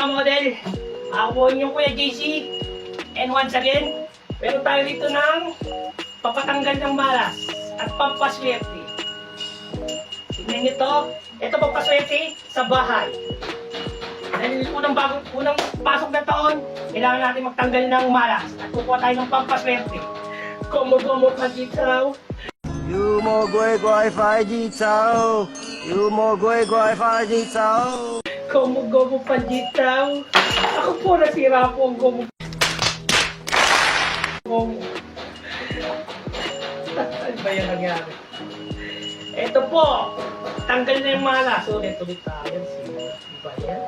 mga model. Ako po yung Kuya JC. And once again, meron tayo dito ng papatanggal ng malas at pampaswerte. Tignan nyo to. Ito pampaswerte sa bahay. Dahil unang, bago, unang pasok na taon, kailangan natin magtanggal ng malas at kukuha tayo ng pampaswerte. Kumo-gumo ka. You mo guai guai fai di chao. You mo guai guai fai di chao. Gomo-gomo panditaw. Ako po nasira po ang gomo. Gomo. ano ba yan nangyari? Ito po. Tanggal na yung malas. Ulit, ulit tayo. Si, ba yan?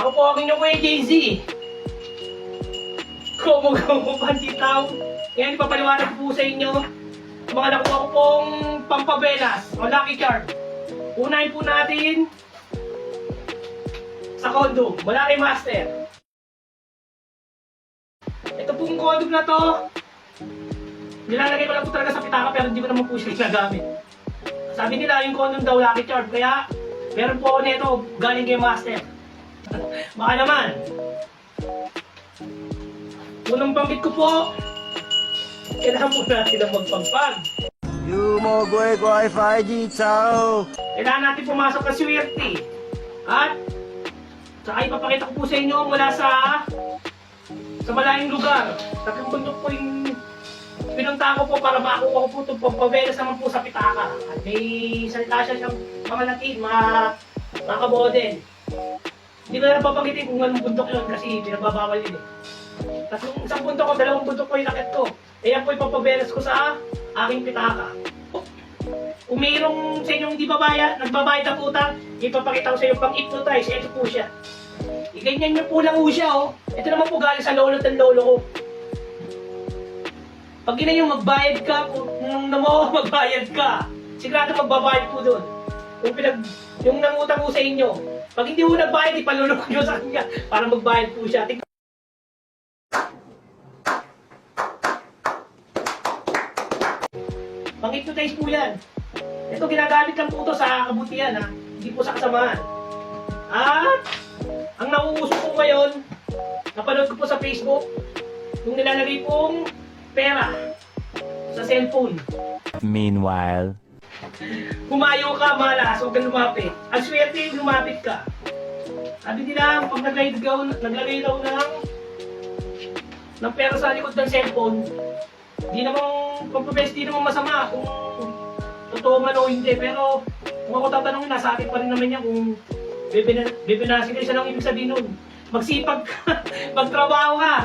Ako po ang inyong kuya Jay-Z. Gomo-gomo panditaw. Ngayon, ipapaliwanag po sa inyo mga nakuha ko pong pampabelas o lucky charm. Unahin po natin sa condom. Wala kay master. Ito pong condom na to. Nilalagay ko lang po talaga sa pitaka pero hindi ko naman po siya ginagamit. Sabi nila yung condom daw lucky charm kaya meron po ako nito galing kay master. Baka naman. Unang banggit ko po, kailangan po natin ang magpagpag. 妖魔鬼怪快啲走！ Kailangan natin pumasok ng swerte. At saka ipapakita ko po sa inyo mula sa sa malayong lugar. Tatlong bundok po yung pinunta ko po para makakuha ko po itong pampabelas naman po sa pitaka. At may salita siya siyang mga latin, mga, mga kabodel. Hindi ko na papagitin kung anong bundok yun kasi pinagbabawal yun eh. Tatlong isang bundok ko, dalawang bundok ko yung nakit ko. Ayan po yung pampabelas ko sa aking pitaka. Kung mayroong sa inyong hindi babayad, nagbabayad ng utang, ipapakita ko sa inyo pang hypnotize, ito po siya. Iganyan niyo po lang po siya, oh. Ito naman po galing sa lolo at lolo ko. Pag gina yung magbayad ka, nung namo magbayad ka, sigurado magbabayad po doon. Yung pinag, yung nangutang po sa inyo, pag hindi mo nagbayad, ipalulok nyo sa kanya para magbayad po siya. Tingnan Pang-hypnotize po yan. Ito ginagamit lang po ito sa kabutihan ha. Hindi po sa kasamaan. At ang nauuso po ngayon, napanood ko po sa Facebook, yung nilalagay pong pera sa cellphone. Meanwhile. Humayo ka, malas, huwag kang lumapit. Ang swerte lumapit ka. Sabi nila, pag naglagay daw, naglagay daw ng, ng pera sa likod ng cellphone, di namang, pagpapes, di namang masama kung totoo man o hindi. Pero kung ako tatanungin, nasa akin pa rin naman yan kung bibina, bibinasin ka siya lang ibig sabihin nun. Magsipag ka, magtrabaho ka.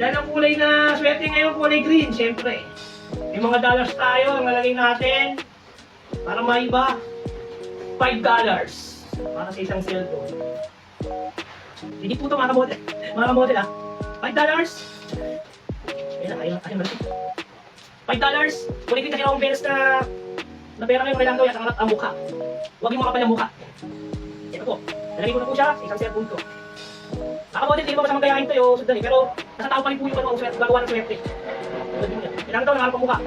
Dahil ang kulay na swerte ngayon, kulay green, syempre. May mga dollars tayo, ang lalagay natin. Para maiba, 5 dollars. Para sa isang cellphone. Hindi po ito mga kamodel. Mga kamodel ah. 5 dollars. Ayun na, ayun, ayun. 5 dollars. Kulitin kasi akong beres na na pera ngayon kailangan gawin at ang, ang mukha. Huwag yung makapal ng mukha. Ito po. Nalagay ko na po siya sa isang cellphone ko. Mga kamodel, hindi ko masamang gayahin ito yung sundan eh. Pero nasa tao pa rin po yung ano, ang swerte, gagawa ng swerte. Tulad yun yan. Kailangan daw ng mukha.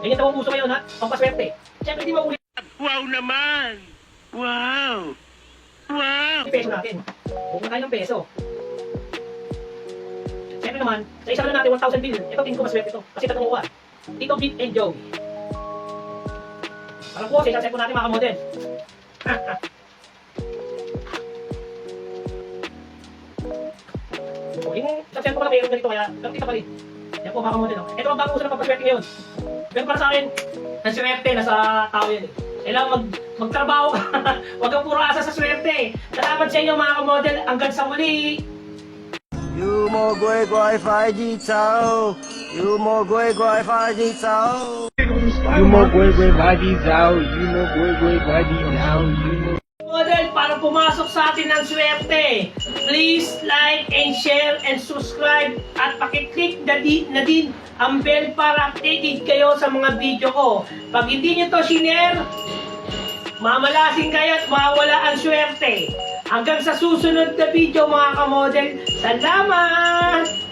Ganyan daw ang puso ngayon ha, pampaswerte. Siyempre di maulit Wow naman! Wow! Wow! peso natin. Huwag na tayo ng peso. Siyempre naman, sa isa na natin 1,000 bill, ito tingin ko maswerte ito. Kasi tatlong uwan. Tito, Beat, and Joey. Para po, sa isang set po natin mga kamodel. So, yung sa set ko pala mayroon ganito kaya, lang kita pa rin. Yan po mga kamodel. no? Ito ang bago uso ng pampaswerte ngayon. Pero para sa akin, ang swerte, nasa tao yan eh. Kailangan mag, magtrabaho ka. Huwag kang puro asa sa swerte. Salamat sa inyo mga kamodel. Hanggang sa muli. 妖魔鬼怪快啲走！妖魔鬼怪快啲走！妖魔鬼鬼快啲走，妖魔鬼鬼快啲走，妖魔。 Model, para pumasok sa atin ng swerte, please like and share and subscribe at pakiclick na, di, na din ang bell para updated kayo sa mga video ko. Pag hindi nyo to sinare, mamalasin kayo at mawala ang swerte. Hanggang sa susunod na video mga kamodel, salamat!